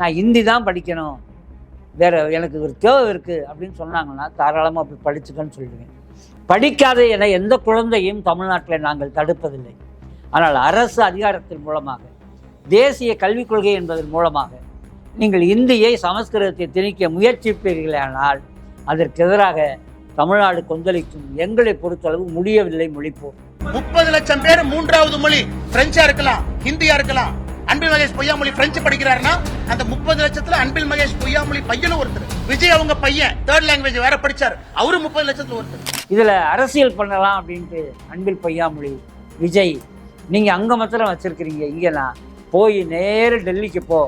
நான் ஹிந்தி தான் படிக்கணும். வேற எனக்கு ஒரு தேவை இருக்குது அப்படின்னு சொன்னாங்கன்னா தாராளமாக அப்படி படிச்சுக்கன்னு சொல்லுவேன். படிக்காத என எந்த குழந்தையும் தமிழ்நாட்டில் நாங்கள் தடுப்பதில்லை. ஆனால் அரசு அதிகாரத்தின் மூலமாக தேசிய கல்விக் கொள்கை என்பதன் மூலமாக நீங்கள் இந்தியை சமஸ்கிருதத்தை திணிக்க முயற்சிப்பீர்களானால் அதற்கு எதிராக தமிழ்நாடு கொந்தளிக்கும் எங்களை பொறுத்தளவு முடியவில்லை மொழிப்போம் முப்பது லட்சம் பேர் மூன்றாவது மொழி பிரெஞ்சா இருக்கலாம் ஹிந்தியா இருக்கலாம். அன்பில் மகேஷ் பொய்யாமொழி பிரெஞ்சு படிக்கிறாருன்னா அந்த முப்பது லட்சத்துல அன்பில் மகேஷ் பொய்யாமொழி பையனும் ஒருத்தர். விஜய் அவங்க பையன் தேர்ட் லாங்குவேஜ் வேற படிச்சாரு. அவரு முப்பது லட்சத்துல ஒருத்தர். இதில் அரசியல் பண்ணலாம் அப்படின்ட்டு அன்பில் பொய்யாமொழி விஜய் நீங்கள் அங்கே மாத்திரம் வச்சுருக்கிறீங்க இங்கெல்லாம். போய் நேர டெல்லிக்கு போ.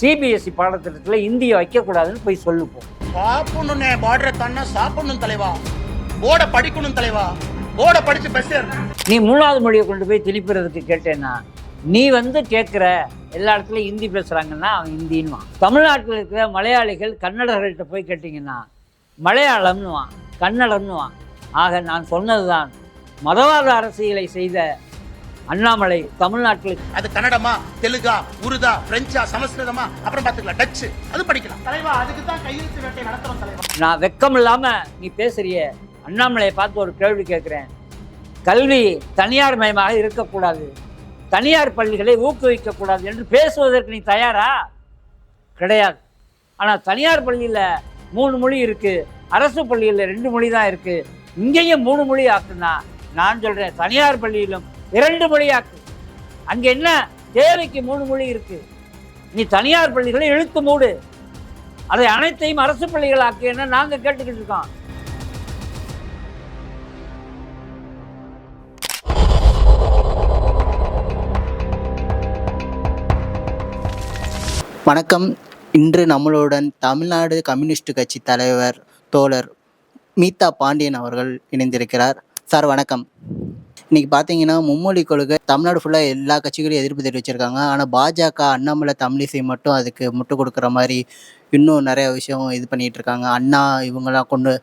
சிபிஎஸ்சி பாடத்திட்டத்தில் இந்தியை வைக்கக்கூடாதுன்னு போய் சொல்லு போ. சாப்பிடணும்னே பார்டரை தாண்டா சாப்பிடணும் தலைவா. போர்டை படிக்கணும் தலைவா. போர்டை படிச்சு பஸ் ஏறணும். நீ மூணாவது மொழியை கொண்டு போய் திணிப்புறதுக்கு கேட்டேன்னா நீ வந்து கேட்குற எல்லா இடத்துலையும் ஹிந்தி பேசுகிறாங்கன்னா அவன் ஹிந்தின்னுவான். தமிழ்நாட்டில் இருக்கிற மலையாளிகள் கன்னடர்கள்ட்ட போய் கேட்டிங்கன்னா மலையாளம்னுவான் கன்னடம்னுவான் ஆக நான் சொன்னதுதான் மதவாத அரசியலை செய்த அண்ணாமலை தமிழ்நாட்டில் அது கன்னடமா தெலுங்கா உருதா பிரெஞ்சா சமஸ்கிருதமா அப்புறம் பாத்துக்கலாம் டச்சு அது படிக்கலாம். தலைவா அதுக்கு தான் கையெழுத்து வேட்டை நடத்துறோம் தலைவா. நான் வெக்கம் இல்லாமல் நீ பேசுறிய அண்ணாமலையை பார்த்து ஒரு கேள்வி கேட்குறேன். கல்வி தனியார் மயமாக இருக்கக்கூடாது. தனியார் பள்ளிகளை ஊக்குவிக்கக்கூடாது என்று பேசுவதற்கு நீ தயாரா? கிடையாது. ஆனால் தனியார் பள்ளியில் மூணு மொழி இருக்குது அரசு பள்ளியில் ரெண்டு மொழி தான் இருக்குது இங்கேயும் மூணு மொழி ஆக்குனா நான் சொல்கிறேன் தனியார் பள்ளியிலும் இரண்டு மொழி ஆக்கு. அங்கே என்ன? தேவைக்கு மூணு மொழி இருக்குது நீ தனியார் பள்ளிகளை இழுத்து மூடு. அதை அனைத்தையும் அரசு பள்ளிகள் ஆக்குன்னு நாங்கள் கேட்டுக்கிட்டு இருக்கோம். வணக்கம். இன்று நம்மளுடன் தமிழ்நாடு கம்யூனிஸ்ட் கட்சி தலைவர் தோழர் மீதா பாண்டியன் அவர்கள் இணைந்திருக்கிறார். சார் வணக்கம். இன்னைக்கு பார்த்தீங்கன்னா மும்மொழி கொள்கை தமிழ்நாடு ஃபுல்லாக எல்லா கட்சிகளையும் எதிர்ப்பு தெரிவிச்சிருக்காங்க. ஆனால் பாஜக அண்ணாமலை தமிழிசை மட்டும் அதுக்கு முட்டு கொடுக்குற மாதிரி இன்னும் நிறைய விஷயம் இது பண்ணிட்டு இருக்காங்க. அண்ணா இவங்கெல்லாம் கொண்டு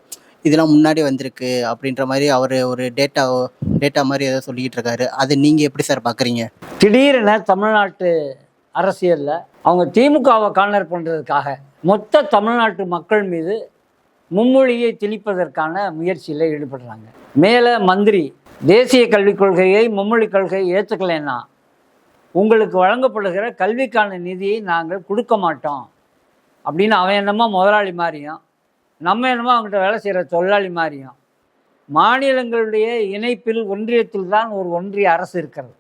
இதெல்லாம் முன்னாடி வந்திருக்கு அப்படின்ற மாதிரி அவர் ஒரு டேட்டா டேட்டா மாதிரி ஏதோ சொல்லிக்கிட்டு இருக்காரு. அதை நீங்கள் எப்படி சார் பார்க்குறீங்க திடீரென தமிழ்நாட்டு அரசியலில் அவங்க திமுகவை கார்னர் பண்ணுறதுக்காக மொத்த தமிழ்நாட்டு மக்கள் மீது மும்மொழியை திணிப்பதற்கான முயற்சியில் ஈடுபடுறாங்க. மேலே மந்திரி தேசிய கல்விக் கொள்கையை மும்மொழி கொள்கையை ஏற்றுக்கலைன்னா உங்களுக்கு வழங்கப்படுகிற கல்விக்கான நிதியை நாங்கள் கொடுக்க மாட்டோம். அப்படின்னு அவன் என்னமோ முதலாளி மாதிரியும் நம்ம என்னமோ அவங்ககிட்ட வேலை செய்கிற தொழிலாளி மாதிரியும் மாநிலங்களுடைய இணைப்பில் ஒன்றியத்தில் தான் ஒரு ஒன்றிய அரசு இருக்கிறது.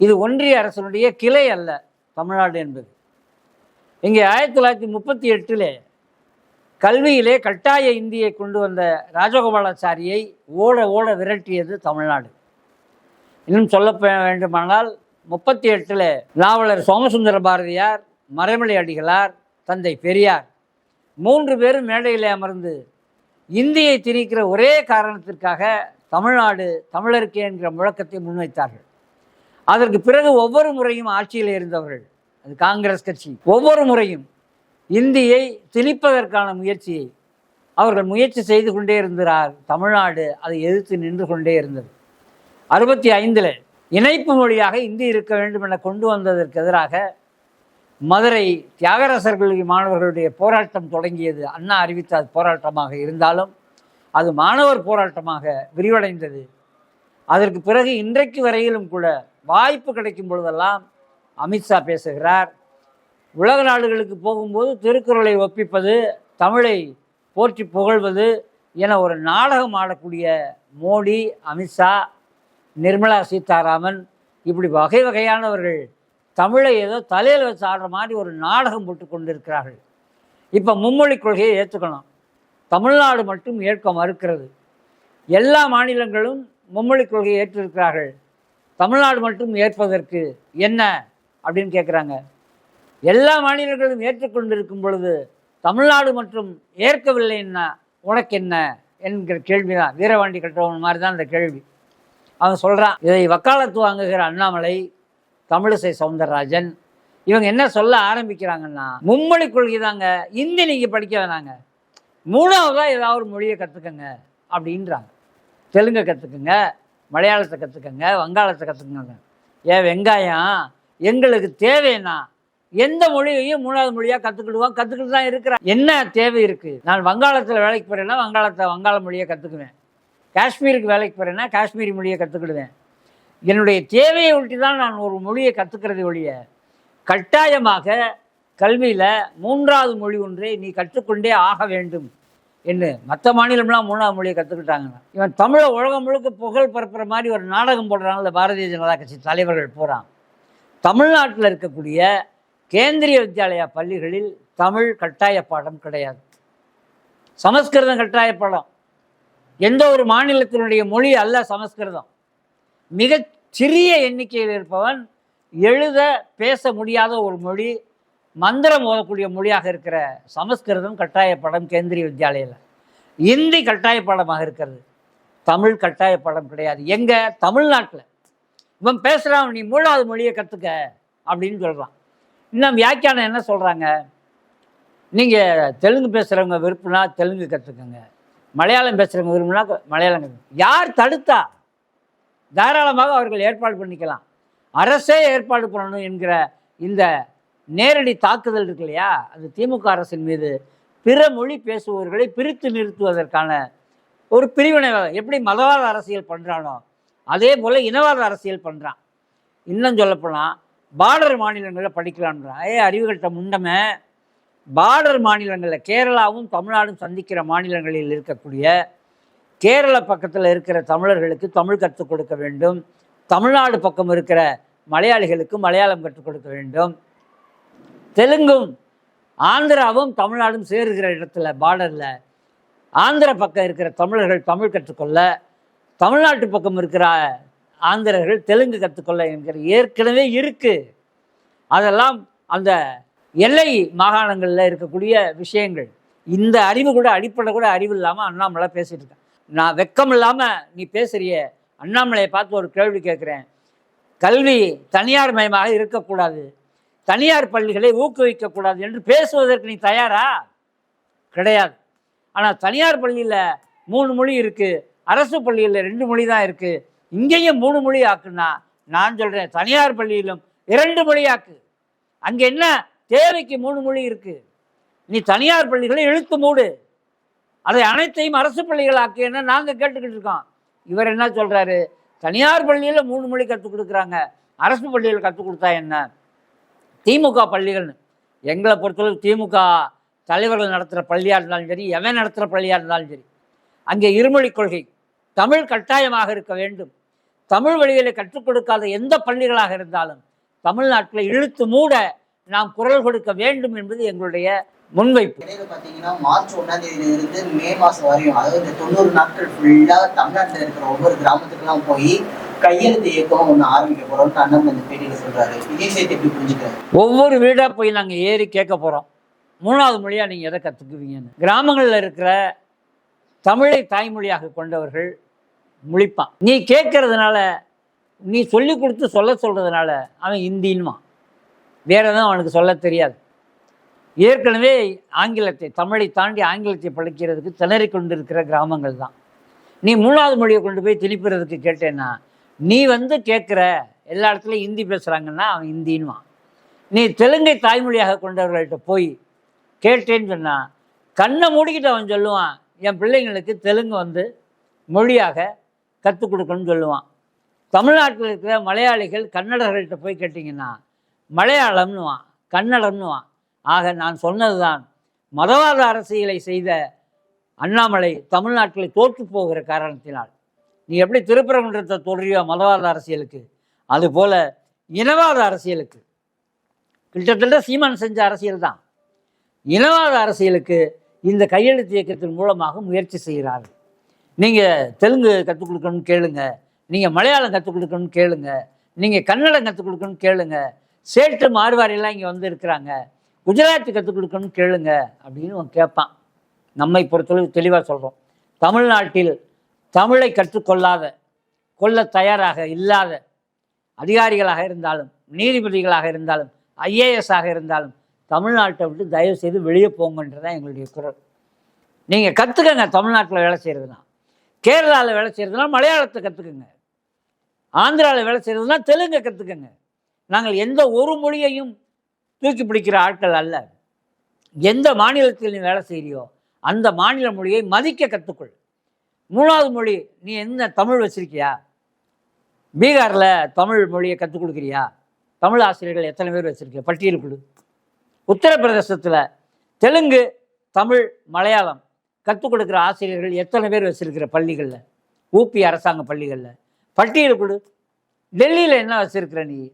இது ஒன்றிய அரசனுடைய கிளை அல்ல. தமிழ்நாடு என்பது. இங்கே ஆயிரத்தி தொள்ளாயிரத்தி முப்பத்தி எட்டிலே கல்வியிலே கட்டாய இந்தியை கொண்டு வந்த ராஜகோபாலாச்சாரியை ஓட ஓட விரட்டியது தமிழ்நாடு. இன்னும் சொல்ல வேண்டுமானால் முப்பத்தி எட்டில் நாவலர் சோமசுந்தர பாரதியார் மறைமலை அடிகளார் தந்தை பெரியார் மூன்று பேரும் மேடையில் அமர்ந்து இந்தியை திணிக்கிற ஒரே காரணத்திற்காக தமிழ்நாடு தமிழருக்கு என்கிற முழக்கத்தை முன்வைத்தார்கள். அதற்கு பிறகு ஒவ்வொரு முறையும் ஆட்சியில் இருந்தவர்கள் அது காங்கிரஸ் கட்சி. ஒவ்வொரு முறையும் இந்தியை திணிப்பதற்கான முயற்சியை அவர்கள் முயற்சி செய்து கொண்டே இருந்தார் தமிழ்நாடு அதை எதிர்த்து நின்று கொண்டே இருந்தது. அறுபத்தி ஐந்தில் இணைப்பு மொழியாக இந்தி இருக்க வேண்டும் என கொண்டு வந்ததற்கு எதிராக மதுரை தியாகராசர் கல்வி மாணவர்களுடைய போராட்டம் தொடங்கியது. அண்ணா அறிவித்த அது போராட்டமாக இருந்தாலும் அது மாணவர் போராட்டமாக விரிவடைந்தது. அதற்கு பிறகு இன்றைக்கு வரையிலும் கூட வாய்ப்பு கிடைக்கும் பொழுதெல்லாம் அமித்ஷா பேசுகிறார். உலக நாடுகளுக்கு போகும்போது திருக்குறளை ஒப்பிப்பது தமிழை போற்றி புகழ்வது என ஒரு நாடகம் ஆடக்கூடிய மோடி அமித்ஷா நிர்மலா சீதாராமன் இப்படி வகை வகையானவர்கள் தமிழை ஏதோ தலையில் வச்சு ஆடுற மாதிரி ஒரு நாடகம் போட்டு கொண்டிருக்கிறார்கள். இப்போ மும்மொழி கொள்கையை ஏற்றுக்கணும் தமிழ்நாடு மட்டும் ஏற்க மறுக்கிறது. எல்லா மாநிலங்களும் மும்மொழி கொள்கையை ஏற்றிருக்கிறார்கள். தமிழ்நாடு மட்டும் ஏற்பதற்கு என்ன அப்படின்னு கேட்குறாங்க எல்லா மாநிலங்களும் ஏற்றுக்கொண்டிருக்கும் பொழுது தமிழ்நாடு மட்டும் ஏற்கவில்லைன்னா உனக்கு என்ன என்கிற கேள்வி தான் வீரவாண்டி கட்டுறவன் மாதிரி தான் இந்த கேள்வி. அவன் சொல்கிறான் இதை வக்காலத்து வாங்குகிற அண்ணாமலை தமிழிசை சவுந்தரராஜன் இவங்க என்ன சொல்ல ஆரம்பிக்கிறாங்கன்னா மும்மொழி கொள்கை தாங்க இந்தி நீங்கள் படிக்க வேணாங்க. மூணாவதாக ஏதாவது ஒரு மொழியை கற்றுக்கங்க அப்படின்றாங்க. தெலுங்கை கற்றுக்குங்க மலையாளத்தை கற்றுக்கங்க வங்காளத்தை கற்றுக்கங்க ஏன் வெங்காயம் எங்களுக்கு தேவைன்னா எந்த மொழியையும் மூணாவது மொழியாக கற்றுக்கிடுவோம் கற்றுக்கிட்டு தான் இருக்கிறேன். என்ன தேவை இருக்குது நான் வங்காளத்தில் வேலைக்கு போகிறேன்னா வங்காளத்தை வங்காள மொழியை கற்றுக்குவேன் காஷ்மீருக்கு வேலைக்கு போகிறேன்னா காஷ்மீரி மொழியை கற்றுக்கிடுவேன் என்னுடைய தேவையை ஒட்டி தான் நான் ஒரு மொழியை கற்றுக்கிறது ஒழிய கட்டாயமாக கல்வியில் மூன்றாவது மொழி ஒன்றை நீ கற்றுக்கொண்டே ஆக வேண்டும். என்ன? மற்ற மாநிலம்லாம் மூணாவது மொழியை கற்றுக்கிட்டாங்கன்னா இவன் தமிழை உலகம் முழுக்க புகழ் பரப்புகிற மாதிரி ஒரு நாடகம் போடுறாங்கல்ல பாரதிய ஜனதா கட்சி தலைவர்கள் போகிறான் தமிழ்நாட்டில் இருக்கக்கூடிய கேந்திரிய வித்யாலயா பள்ளிகளில் தமிழ் கட்டாய பாடம் கிடையாது. சமஸ்கிருதம் கட்டாய பாடம். எந்த ஒரு மாநிலத்தினுடைய மொழி அல்ல சமஸ்கிருதம். மிக சிறிய எண்ணிக்கையில் இருப்பவன் எழுத பேச முடியாத ஒரு மொழி மந்திரம் ஓதக்கூடிய மொழியாக இருக்கிற சமஸ்கிருதம் கட்டாய பாடம் கேந்திரிய வித்யாலயில். இந்தி கட்டாய பாடமாக இருக்கிறது. தமிழ் கட்டாய பாடம் கிடையாது. எங்கே? தமிழ்நாட்டில். இவன் பேசுகிறான் நீ மூணாவது மொழியை கற்றுக்க அப்படின்னு சொல்கிறான் இன்னும் வியாக்கியானம் என்ன சொல்கிறாங்க நீங்கள் தெலுங்கு பேசுகிறவங்க விருப்பம்னா தெலுங்கு கற்றுக்கங்க மலையாளம் பேசுகிறவங்க விரும்பினா மலையாளம் கற்றுக்க யார் தடுத்தா? தாராளமாக அவர்கள் ஏற்பாடு பண்ணிக்கலாம். அரசே ஏற்பாடு பண்ணணும் என்கிற இந்த நேரடி தாக்குதல் இருக்கு இல்லையா? அது திமுக அரசின் மீது பிற மொழி பேசுபவர்களை பிரித்து நிறுத்துவதற்கான ஒரு பிரிவினை எப்படி மதவாத அரசியல் பண்ணுறானோ அதே போல் இனவாத அரசியல் பண்ணுறான் இன்னும் சொல்லப்போனால் பார்டர் மாநிலங்களில் படிக்கலான்றான் ஏ அறிவுகட்ட முண்டமே. பார்டர் மாநிலங்களில் கேரளாவும் தமிழ்நாடும் சந்திக்கிற மாநிலங்களில் இருக்கக்கூடிய கேரள பக்கத்தில் இருக்கிற தமிழர்களுக்கு தமிழ் கற்றுக் கொடுக்க வேண்டும். தமிழ்நாடு பக்கம் இருக்கிற மலையாளிகளுக்கு மலையாளம் கற்றுக் கொடுக்க வேண்டும். தெலுங்கும் ஆந்திராவும் தமிழ்நாடும் சேருகிற இடத்துல பார்டரில் ஆந்திர பக்கம் இருக்கிற தமிழர்கள் தமிழ் கற்றுக்கொள்ள தமிழ்நாட்டு பக்கம் இருக்கிற ஆந்திரர்கள் தெலுங்கு கற்றுக்கொள்ள என்கிற ஏற்கனவே இருக்குது அதெல்லாம் அந்த எல்லை மாகாணங்களில் இருக்கக்கூடிய விஷயங்கள். இந்த அறிவு கூட அடிப்படை கூட அறிவு இல்லாமல் அண்ணாமலை பேசிகிட்டு இருக்கேன். நான் வெக்கம் இல்லாமல் நீ பேசுகிறிய அண்ணாமலையை பார்த்து ஒரு கேள்வி கேட்குறேன். கல்வி தனியார் மயமாக இருக்கக்கூடாது. தனியார் பள்ளிகளை ஊக்குவிக்கக்கூடாது என்று பேசுவதற்கு நீ தயாரா? கிடையாது. ஆனால் தனியார் பள்ளியில் மூணு மொழி இருக்குது அரசு பள்ளியில் ரெண்டு மொழி தான் இருக்குது இங்கேயும் மூணு மொழி ஆக்குன்னா நான் சொல்கிறேன் தனியார் பள்ளியிலும் இரண்டு மொழி ஆக்கு. அங்கே என்ன? தேவைக்கு மூணு மொழி இருக்குது நீ தனியார் பள்ளிகளை இழுத்து மூடு. அதை அனைத்தையும் அரசு பள்ளிகள் என்ன நாங்கள் கேட்டுக்கிட்டு இருக்கோம். இவர் என்ன சொல்கிறாரு தனியார் பள்ளியில் மூணு மொழி கற்றுக் கொடுக்குறாங்க. அரசு பள்ளியில் கற்றுக் கொடுத்தா என்ன? திமுக பள்ளிகள்னு. எங்களை பொறுத்தளவு திமுக தலைவர்கள் நடத்துகிற பள்ளியாக இருந்தாலும் சரி எவன் நடத்துகிற பள்ளியாக இருந்தாலும் சரி. அங்கே இருமொழிக் கொள்கை தமிழ் கட்டாயமாக இருக்க வேண்டும். தமிழ் வழிகளை கற்றுக் கொடுக்காத எந்த பள்ளிகளாக இருந்தாலும் தமிழ்நாட்டில் இழுத்து மூட நாம் குரல் கொடுக்க வேண்டும் என்பது எங்களுடைய முன்வைப்பு. பார்த்தீங்கன்னா மார்ச் ஒன்றாம் தேதியில இருந்து மே மாதம் வரையும் அதாவது இந்த தொண்ணூறு நாட்கள் ஃபுல்லாக தமிழ்நாட்டில் இருக்கிற ஒவ்வொரு கிராமத்துக்கெல்லாம் போய் கையெழுத்து இயக்கம் ஒன்று ஆரம்பிக்க போறோம்னு அண்ணன் இந்த பேட்டியில் சொல்றாரு. விஜய் சேர்த்து எப்படி புரிஞ்சுக்கிறாரு? ஒவ்வொரு வீடாக போய் நாங்கள் ஏறி கேட்க போகிறோம் மூணாவது மொழியாக நீங்கள் எதை கற்றுக்குவீங்கன்னு கிராமங்களில் இருக்கிற தமிழை தாய்மொழியாக கொண்டவர்கள் முழிப்பான். நீ கேட்கறதுனால நீ சொல்லி கொடுத்து சொல்ல சொல்கிறதுனால அவன் இந்தின்வான். வேற எதுவும் அவனுக்கு சொல்ல தெரியாது. ஏற்கனவே ஆங்கிலத்தை தமிழை தாண்டி ஆங்கிலத்தை படிக்கிறதுக்கு திணறி கொண்டிருக்கிற கிராமங்கள் தான். நீ மூணாவது மொழியை கொண்டு போய் திணிப்புறதுக்கு கேட்டேன்னா நீ வந்து கேட்குற எல்லா இடத்துலையும் ஹிந்தி பேசுகிறாங்கன்னா அவன் ஹிந்தின்வான் நீ தெலுங்கை தாய்மொழியாக கொண்டவர்கள்ட்ட போய் கேட்டேன்னு சொன்னால் கண்ணை மூடிக்கிட்டு அவன் சொல்லுவான் என் பிள்ளைங்களுக்கு தெலுங்கு வந்து மொழியாக கற்றுக் கொடுக்கணும்னு சொல்லுவான். தமிழ்நாட்டில் இருக்கிற மலையாளிகள் கன்னடர்கள்ட்ட போய் கேட்டிங்கன்னா மலையாளம்னுவான் கன்னடம்னுவான் ஆக நான் சொன்னதுதான் மதவாத அரசியலை செய்த அண்ணாமலை தமிழ்நாட்டில் தோற்று போகிற காரணத்தினால். நீ எப்படி திருப்பரங்குன்றத்தை தொடரியோ மதவாத அரசியலுக்கு. அதுபோல் இனவாத அரசியலுக்கு. கிட்டத்தட்ட சீமான் செஞ்ச அரசியல் தான். இனவாத அரசியலுக்கு இந்த கையெழுத்து இயக்கத்தின் மூலமாக முயற்சி செய்கிறார்கள். நீங்கள் தெலுங்கு கற்றுக் கொடுக்கணும்னு கேளுங்க. நீங்கள் மலையாளம் கற்றுக் கொடுக்கணும்னு கேளுங்க. நீங்கள் கன்னடம் கற்றுக் கொடுக்கணும்னு கேளுங்க. சேட்டு மார்வாரியெல்லாம் இங்கே வந்து இருக்கிறாங்க. குஜராத்தி கற்றுக் கொடுக்கணும்னு கேளுங்க அப்படின்னு கேட்பான் நம்மை பொறுத்தளவு தெளிவாக சொல்கிறோம் தமிழ்நாட்டில் தமிழை கற்றுக்கொள்ளாத கொள்ள தயாராக இல்லாத அதிகாரிகளாக இருந்தாலும் நீதிபதிகளாக இருந்தாலும் ஐஏஎஸ் ஆக இருந்தாலும் தமிழ்நாட்டை விட்டு தயவு செய்து வெளியே போங்கன்றதான் எங்களுடைய குரல். நீங்கள் கற்றுக்கங்க தமிழ்நாட்டில் வேலை செய்கிறதுனா கேரளாவில் வேலை செய்கிறதுனா மலையாளத்தை கற்றுக்குங்க ஆந்திராவில் வேலை செய்கிறதுனா தெலுங்கை கற்றுக்கங்க நாங்கள் எந்த ஒரு மொழியையும் தூக்கி பிடிக்கிற ஆட்கள் அல்ல. எந்த மாநிலத்தில் நீ வேலை செய்கிறியோ அந்த மாநில மொழியை மதிக்க கற்றுக்கொள் மூணாவது மொழி நீ என்ன தமிழ் வச்சிருக்கியா? பீகாரில் தமிழ் மொழியை கற்றுக் கொடுக்குறியா? தமிழ் ஆசிரியர்கள் எத்தனை பேர் வச்சுருக்கிய பட்டியல் கொடு. உத்தரப்பிரதேசத்தில் தெலுங்கு தமிழ் மலையாளம் கற்றுக் கொடுக்குற ஆசிரியர்கள் எத்தனை பேர் வச்சுருக்கிற பள்ளிகளில்? ஊபி அரசாங்க பள்ளிகளில். பட்டியல் கொடு. டெல்லியில் என்ன வச்சுருக்கிற நீ?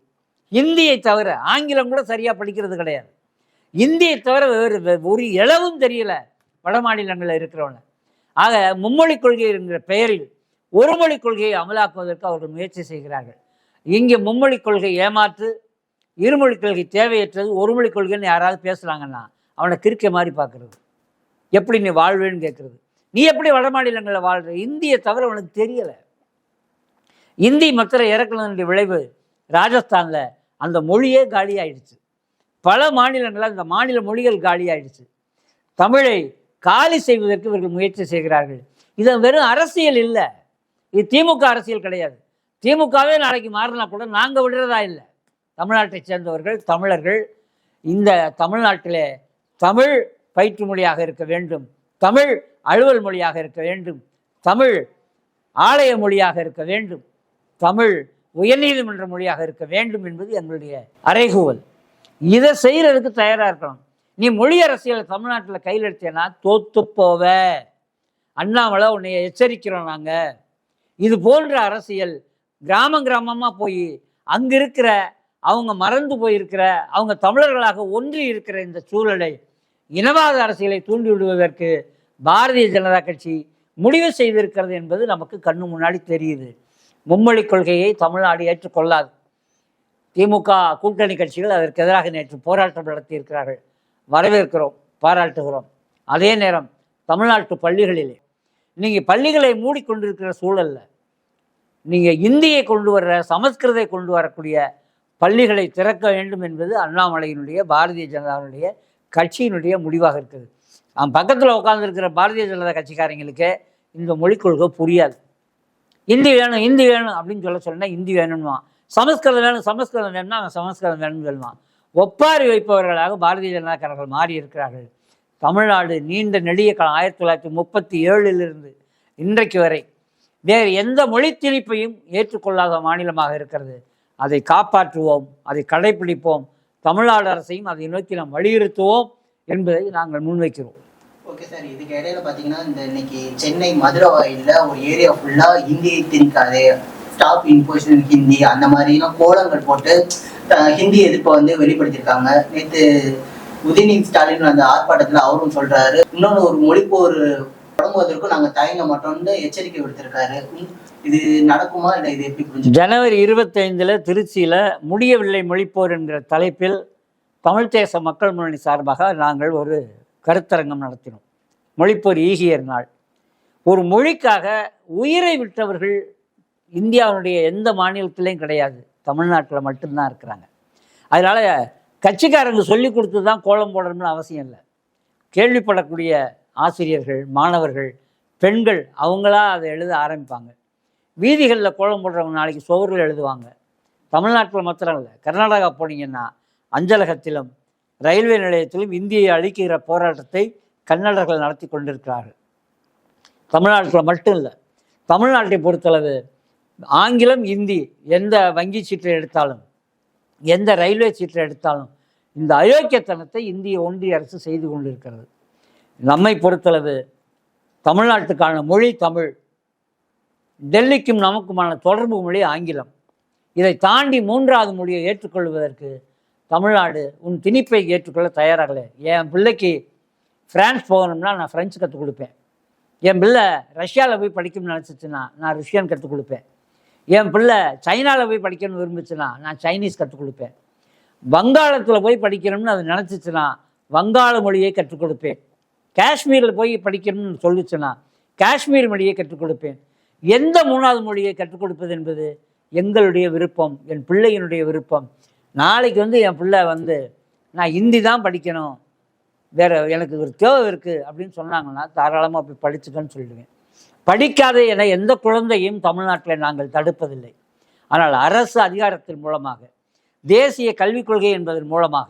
இந்தியை தவிர ஆங்கிலம் கூட சரியாக படிக்கிறது கிடையாது. இந்தியை தவிர வேறு ஒரு இளவும் தெரியல. வட மாநிலங்களில் இருக்கிறவனை. ஆக மும்மொழி கொள்கை என்கிற பெயரில் ஒரு மொழி கொள்கையை அமலாக்குவதற்கு அவர்கள் முயற்சி செய்கிறார்கள். இங்கே மும்மொழி கொள்கை ஏமாற்று இருமொழி கொள்கை தேவையற்றது ஒரு மொழி கொள்கைன்னு யாராவது பேசுகிறாங்கன்னா அவனை கிறுக்க மாதிரி பார்க்கறது. எப்படி நீ வாழ்வேன்னு கேட்குறது. நீ எப்படி வட மாநிலங்களில் வாழ்கிற இந்தியை தவிர உனக்கு தெரியலை. இந்தி மத்திர இறக்குனதுடைய விளைவு ராஜஸ்தானில் அந்த மொழியே காலியாயிடுச்சு. பல மாநிலங்களில் அந்த மாநில மொழிகள் காலியாயிடுச்சு. தமிழை காலி செய்வதற்கு இவர்கள் முயற்சி செய்கிறார்கள். இது வெறும் அரசியல் இல்லை. இது திமுக அரசியல் கிடையாது. திமுகவே நாளைக்கு மாறினா கூட நாங்கள் விடுறதா இல்லை. தமிழ்நாட்டை சேர்ந்தவர்கள் தமிழர்கள் இந்த தமிழ்நாட்டிலே தமிழ் பயிற்று மொழியாக இருக்க வேண்டும். தமிழ் அலுவல் மொழியாக இருக்க வேண்டும். தமிழ் ஆலய மொழியாக இருக்க வேண்டும். தமிழ் உயர்நீதிமன்ற மொழியாக இருக்க வேண்டும் என்பது எங்களுடைய அறைகூவல். இதை செய்கிறதுக்கு தயாராக இருக்கணும். நீ மொழி அரசியலை தமிழ்நாட்டில் கையில் எடுத்தேன்னா தோத்து போவ அண்ணாமலை உன்னை எச்சரிக்கிறோம் நாங்கள் இது போன்ற அரசியல் கிராமம் கிராமமாக போய் அங்கே இருக்கிற அவங்க மறந்து போயிருக்கிற அவங்க தமிழர்களாக ஒன்றி இருக்கிற இந்த சூழலை இனவாத அரசியலை தூண்டிவிடுவதற்கு பாரதிய ஜனதா கட்சி முடிவு செய்திருக்கிறது என்பது நமக்கு கண்ணு முன்னாடி தெரியுது. மும்மொழி கொள்கையை தமிழ்நாடு ஏற்றுக்கொள்ளாது. திமுக கூட்டணி கட்சிகள் அதற்கு எதிராக நேற்று போராட்டம் நடத்தியிருக்கிறார்கள். வரவேற்கிறோம் பாராட்டுகிறோம். அதே நேரம் தமிழ்நாட்டு பள்ளிகளிலே நீங்கள் பள்ளிகளை மூடிக்கொண்டிருக்கிற சூழல்ல நீங்கள் இந்தியை கொண்டு வர்ற சமஸ்கிருதை கொண்டு வரக்கூடிய பள்ளிகளை திறக்க வேண்டும் என்பது அண்ணாமலையினுடைய பாரதிய ஜனதாவுடைய கட்சியினுடைய முடிவாக இருக்குது. அவன் பக்கத்தில் உட்காந்துருக்கிற பாரதிய ஜனதா கட்சிக்காரங்களுக்கு இந்த மொழிக் கொள்கை புரியாது. இந்தி வேணும் இந்தி வேணும் அப்படின்னு சொல்ல சொன்னால் இந்தி வேணும்னுவான். சமஸ்கிருதம் வேணும் சமஸ்கிருதம் வேணும்னா அவன் சமஸ்கிருதம் வேணும்னு சொல்லுவான். ஒப்பாரி வைப்பவர்களாக பாரதிய ஜனதாக்காரர்கள் மாறி இருக்கிறார்கள். தமிழ்நாடு நீண்ட நெடிய காலம் ஆயிரத்தி தொள்ளாயிரத்தி முப்பத்தி ஏழிலிருந்து இன்றைக்கு வரை வேறு எந்த மொழி திணிப்பையும் ஏற்றுக்கொள்ளாத மாநிலமாக இருக்கிறது. அதை காப்பாற்றுவோம் அதை கடைபிடிப்போம் தமிழ்நாடு அரசையும் அதை நோக்கி நாம் வலியுறுத்துவோம் என்பதை நாங்கள் முன்வைக்கிறோம். ஓகே சார் இதுக்கு இடையில பார்த்தீங்கன்னா இந்த இன்னைக்கு சென்னை மதுரை வாயிலில் ஒரு ஏரியா ஃபுல்லாக ஹிந்தியை திணிக்காதே ஸ்டாப் இன்போஷன் ஹிந்தி அந்த மாதிரிலாம் கோலங்கள் போட்டு ஹிந்தி எதிர்ப்பை வந்து வெளிப்படுத்தியிருக்காங்க. நேற்று உதயநிதி ஸ்டாலின் அந்த ஆர்ப்பாட்டத்தில் அவரும் சொல்றாரு. இன்னொன்று ஒரு மொழிப்போர் தொடங்குவதற்கும் நாங்கள் தயங்க மாட்டோம்னு எச்சரிக்கை விடுத்திருக்காரு. இது நடக்குமா இல்லை இது எப்படி ஜனவரி இருபத்தைந்தில் திருச்சியில் முடியவில்லை மொழிப்போர் என்கிற தலைப்பில் தமிழ் தேச மக்கள் முன்னணி சார்பாக நாங்கள் ஒரு கருத்தரங்கம் நடத்தினோம். மொழிப்போர் ஈகியர் நாள். ஒரு மொழிக்காக உயிரை விட்டவர்கள் இந்தியாவுடைய எந்த மாநிலத்திலையும் கிடையாது. தமிழ்நாட்டில் மட்டும்தான் இருக்கிறாங்க. அதனால் கட்சிக்காரங்க சொல்லி கொடுத்து தான் கோலம் போடணும்னு அவசியம் இல்லை. கேள்விப்படக்கூடிய ஆசிரியர்கள் மாணவர்கள் பெண்கள் அவங்களா அதை எழுத ஆரம்பிப்பாங்க. வீதிகளில் கோலம் போடுறவங்க நாளைக்கு சுவர்கள் எழுதுவாங்க. தமிழ்நாட்டில் மாத்திரம் இல்லை கர்நாடகா போனீங்கன்னா அஞ்சலகத்திலும் ரயில்வே நிலையத்திலும் இந்தியை அழிக்கிற போராட்டத்தை கன்னடர்கள் நடத்தி கொண்டிருக்கிறார்கள். தமிழ்நாட்டில் மட்டும் இல்லை தமிழ்நாட்டை பொறுத்தளவு ஆங்கிலம் இந்தி எந்த வங்கி சீட்டை எடுத்தாலும் எந்த ரயில்வே சீட்டை எடுத்தாலும் இந்த அயோக்கியத்தனத்தை இந்திய ஒன்றிய அரசு செய்து கொண்டிருக்கிறது. நம்மை பொறுத்தளவு தமிழ்நாட்டுக்கான மொழி தமிழ். டெல்லிக்கும் நமக்குமான தொடர்பு மொழி ஆங்கிலம். இதை தாண்டி மூன்றாவது மொழியை ஏற்றுக்கொள்வதற்கு தமிழ்நாடு உன் திணிப்பை ஏற்றுக்கொள்ள தயாராகலை. என் பிள்ளைக்கு ஃப்ரான்ஸ் போகணும்னா நான் ஃப்ரெஞ்சு கற்றுக் கொடுப்பேன். என் பிள்ளை ரஷ்யாவில் போய் படிக்கணும்னு நினச்சிச்சுன்னா நான் ருஷ்யன் கற்றுக் கொடுப்பேன். என் பிள்ளை சைனாவில் போய் படிக்கணும்னு விரும்பிச்சுன்னா நான் சைனீஸ் கற்றுக் கொடுப்பேன். வங்காளத்தில் போய் படிக்கணும்னு அது நினச்சிச்சுன்னா வங்காள மொழியை கற்றுக் கொடுப்பேன். காஷ்மீரில் போய் படிக்கணும்னு சொல்லிச்சுன்னா காஷ்மீர் மொழியை கற்றுக் கொடுப்பேன். எந்த மூணாவது மொழியை கற்றுக் கொடுப்பது என்பது எங்களுடைய விருப்பம் என் பிள்ளையினுடைய விருப்பம். நாளைக்கு வந்து என் பிள்ளை வந்து நான் ஹிந்தி தான் படிக்கணும். வேறு எனக்கு ஒரு தேவை இருக்குது அப்படின்னு சொன்னாங்கன்னா தாராளமாக போய் படிச்சுக்கன்னு சொல்லிடுவேன் படிக்காத என எந்த குழந்தையும் தமிழ்நாட்டில் நாங்கள் தடுப்பதில்லை. ஆனால் அரசு அதிகாரத்தின் மூலமாக தேசிய கல்விக் கொள்கை என்பதன் மூலமாக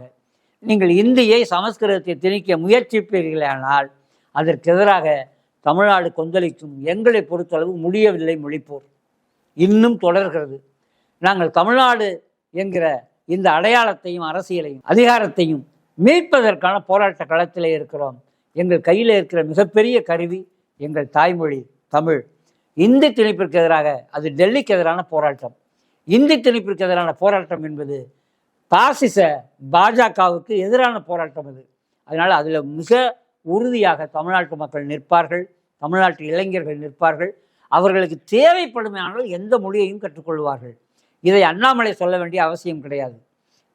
நீங்கள் இந்தியை சமஸ்கிருதத்தை திணிக்க முயற்சிப்பீர்களானால் அதற்கு எதிராக தமிழ்நாடு கொந்தளிக்கும் எங்களை பொறுத்தளவு முடியவில்லை மொழிப்போர். இன்னும் தொடர்கிறது. நாங்கள் தமிழ்நாடு என்கிற இந்த அடையாளத்தையும் அரசியலையும் அதிகாரத்தையும் மீட்பதற்கான போராட்ட களத்திலே இருக்கிறோம். எங்கள் கையில் இருக்கிற மிகப்பெரிய கருவி எங்கள் தாய்மொழி. தமிழ். இந்தி திணிப்பிற்கு எதிராக அது டெல்லிக்கு எதிரான போராட்டம். இந்தி திணிப்பிற்கு எதிரான போராட்டம் என்பது பாசிச பாஜகவுக்கு எதிரான போராட்டம் அது. அதனால் அதில் மிக உறுதியாக தமிழ்நாட்டு மக்கள் நிற்பார்கள் தமிழ்நாட்டு இளைஞர்கள் நிற்பார்கள். அவர்களுக்கு தேவைப்படுமையானால் எந்த மொழியையும் கற்றுக்கொள்வார்கள். இதை அண்ணாமலை சொல்ல வேண்டிய அவசியம் கிடையாது.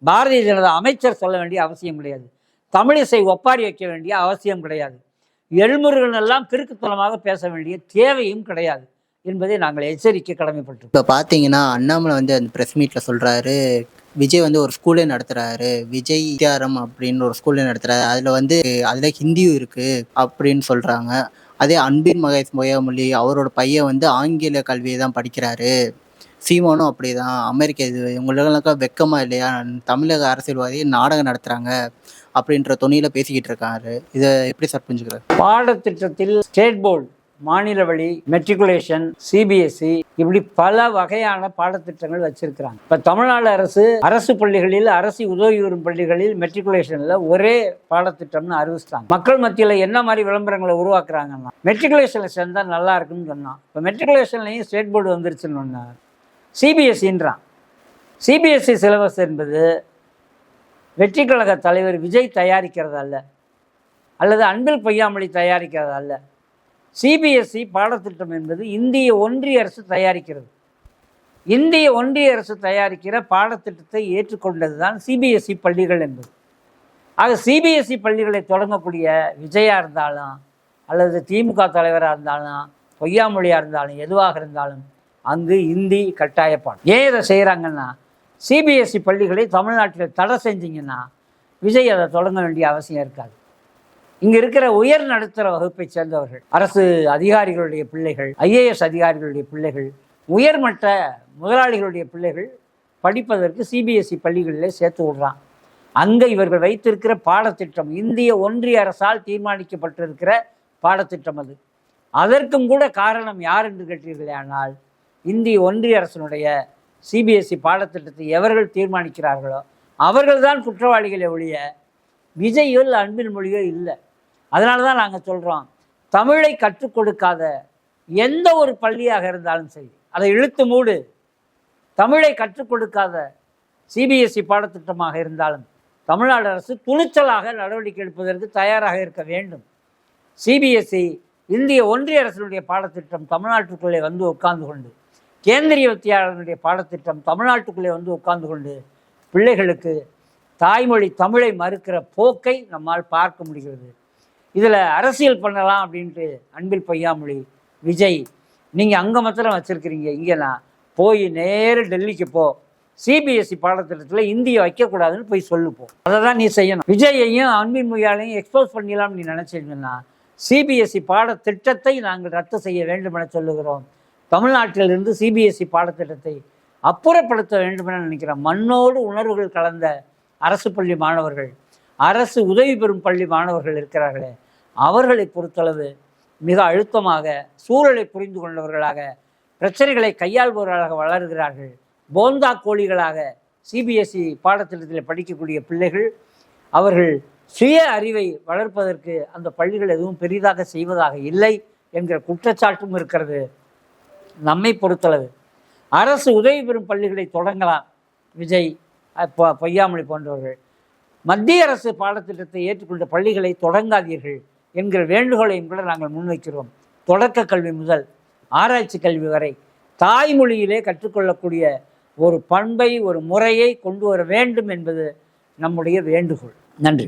பாரதிய ஜனதா அமைச்சர் சொல்ல வேண்டிய அவசியம் கிடையாது. தமிழிசை ஒப்பாரி வைக்க வேண்டிய அவசியம் கிடையாது. எல்முருகன் எல்லாம் கிறுக்குத்தனமாக பேச வேண்டிய தேவையும் கிடையாது என்பதை நாங்கள் எச்சரிக்கை கடமைப்பட்டிருக்கோம். இப்போ பார்த்தீங்கன்னா அண்ணாமலை வந்து அந்த ப்ரெஸ் மீட்டில் சொல்கிறாரு விஜய் வந்து ஒரு ஸ்கூலே நடத்துகிறாரு விஜய் வித்யாரம் அப்படின்னு ஒரு ஸ்கூலே நடத்துகிறாரு அதில் வந்து அதில் ஹிந்தியும் இருக்குது அப்படின்னு சொல்கிறாங்க அதே அன்பின் மகேஷ் மொய்யாமொழி அவரோட பையன் வந்து ஆங்கில கல்வியை தான் படிக்கிறாரு. சீமானும் அப்படிதான். அமெரிக்க இது இவங்களுக்கெல்லாம் வெக்கமாக இல்லையா? தமிழக அரசியல்வாதி நாடகம் நடத்துகிறாங்க அப்படின்ற தொனியில் பேசிக்கிட்டு இருக்காரு. இதை எப்படி சார் புரிஞ்சுக்கிறார்? பாடத்திட்டத்தில் ஸ்டேட் போர்டு மாநில வழி மெட்ரிகுலேஷன் சிபிஎஸ்இ இப்படி பல வகையான பாடத்திட்டங்கள் வச்சிருக்கிறாங்க. இப்போ தமிழ்நாடு அரசு அரசு பள்ளிகளில் அரசு உதவி பெறும் பள்ளிகளில் மெட்ரிகுலேஷனில் ஒரே பாடத்திட்டம்னு அறிவிச்சிட்டாங்க. மக்கள் மத்தியில் என்ன மாதிரி விளம்பரங்களை உருவாக்குறாங்கன்னா மெட்ரிகுலேஷனில் சேர்ந்தால் நல்லா இருக்குன்னு சொன்னான். இப்போ மெட்ரிகுலேஷன்லையும் ஸ்டேட் போர்டு வந்துருச்சுன்னு சொன்னார். சிபிஎஸ்சின்றான் சிபிஎஸ்சி சிலபஸ் என்பது வெற்றி கழக தலைவர் விஜய் தயாரிக்கிறது அல்ல. அல்லது அன்பில் பொய்யாமொழி தயாரிக்கிறது அல்ல. சிபிஎஸ்இ பாடத்திட்டம் என்பது இந்திய ஒன்றிய அரசு தயாரிக்கிறது. இந்திய ஒன்றிய அரசு தயாரிக்கிற பாடத்திட்டத்தை ஏற்றுக்கொண்டது தான் சிபிஎஸ்இ பள்ளிகள் என்பது. ஆக சிபிஎஸ்இ பள்ளிகளை தொடங்கக்கூடிய விஜயா இருந்தாலும் அல்லது திமுக தலைவராக இருந்தாலும் பொய்யாமொழியாக இருந்தாலும் எதுவாக இருந்தாலும் அங்கு இந்தி கட்டாயப்பாடு. ஏன் இதை செய்கிறாங்கன்னா சிபிஎஸ்சி பள்ளிகளை தமிழ்நாட்டில் தடை செஞ்சீங்கன்னா விஜய் அதை தொடங்க வேண்டிய அவசியம் இருக்காது. இங்கே இருக்கிற உயர் நடுத்தர வகுப்பைச் சேர்ந்தவர்கள் அரசு அதிகாரிகளுடைய பிள்ளைகள் ஐஏஎஸ் அதிகாரிகளுடைய பிள்ளைகள் உயர்மட்ட முதலாளிகளுடைய பிள்ளைகள் படிப்பதற்கு சிபிஎஸ்சி பள்ளிகளிலே சேர்த்து விடுறான். அங்கே இவர்கள் வைத்திருக்கிற பாடத்திட்டம் இந்திய ஒன்றிய அரசால் தீர்மானிக்கப்பட்டிருக்கிற பாடத்திட்டம் அது. அதற்கும் கூட காரணம் யார் என்று கேட்டீர்களே ஆனால் இந்திய ஒன்றிய அரசினுடைய சிபிஎஸ்சி பாடத்திட்டத்தை எவர்கள் தீர்மானிக்கிறார்களோ அவர்கள்தான் குற்றவாளிகளை ஒழிய விஜயோ இல்லை அன்பின் மொழியோ இல்லை. அதனால தான் நாங்கள் சொல்கிறோம் தமிழை கற்றுக் கொடுக்காத எந்த ஒரு பள்ளியாக இருந்தாலும் சரி அதை இழுத்து மூடு. தமிழை கற்றுக் கொடுக்காத சிபிஎஸ்சி பாடத்திட்டமாக இருந்தாலும் தமிழ்நாடு அரசு துணிச்சலாக நடவடிக்கை எடுப்பதற்கு தயாராக இருக்க வேண்டும். சிபிஎஸ்சி இந்திய ஒன்றிய அரசினுடைய பாடத்திட்டம் தமிழ்நாட்டுக்குள்ளே வந்து உட்கார்ந்து கொண்டு கேந்திரிய வித்தியாலயனுடைய பாடத்திட்டம் தமிழ்நாட்டுக்குள்ளே வந்து உட்கார்ந்து கொண்டு பிள்ளைகளுக்கு தாய்மொழி தமிழை மறுக்கிற போக்கை நம்மால் பார்க்க முடிகிறது. இதில் அரசியல் பண்ணலாம் அப்படின்ட்டு அன்பில் பையாமொழி விஜய் நீங்கள் அங்கே மாத்திரம் வச்சுருக்கிறீங்க இங்கேனா? போய் நேர டெல்லிக்கு போ. சிபிஎஸ்சி பாடத்திட்டத்தில் இந்தியை வைக்கக்கூடாதுன்னு போய் சொல்லுப்போம் அதை தான் நீ செய்யணும். விஜயையும் அன்பின் மொழியாலையும் எக்ஸ்போஸ் பண்ணிடலாம்னு நீ நினச்சிங்கன்னா சிபிஎஸ்சி பாடத்திட்டத்தை நாங்கள் ரத்து செய்ய வேண்டும் என சொல்லுகிறோம். தமிழ்நாட்டிலிருந்து சிபிஎஸ்சி பாடத்திட்டத்தை அப்புறப்படுத்த வேண்டும் என நினைக்கிற மண்ணோடு உணர்வுகள் கலந்த அரசு பள்ளி மாணவர்கள் அரசு உதவி பெறும் பள்ளி மாணவர்கள் இருக்கிறார்களே அவர்களை பொறுத்தளவு மிக அழுத்தமாக சூழலை புரிந்து கொண்டவர்களாக பிரச்சனைகளை கையாள்பவர்களாக வளர்கிறார்கள். போந்தா கோழிகளாக சிபிஎஸ்இ பாடத்திட்டத்தில் படிக்கக்கூடிய பிள்ளைகள் அவர்கள் சுய அறிவை வளர்ப்பதற்கு அந்த பள்ளிகள் எதுவும் பெரிதாக செய்வதாக இல்லை என்கிற குற்றச்சாட்டும் இருக்கிறது. நம்மை பொறுத்தளவு. அரசு உதவி பெறும் பள்ளிகளை தொடங்கலாம். விஜய் பொய்யாமொழி போன்றவர்கள். மத்திய அரசு பாடத்திட்டத்தை ஏற்றுக்கொண்ட பள்ளிகளை தொடங்காதீர்கள் என்கிற வேண்டுகோளையும் கூட நாங்கள் முன்வைக்கிறோம். தொடக்க கல்வி முதல் ஆராய்ச்சி கல்வி வரை தாய்மொழியிலே கற்றுக்கொள்ளக்கூடிய ஒரு பண்பை ஒரு முறையை கொண்டு வர வேண்டும் என்பது நம்முடைய வேண்டுகோள். நன்றி.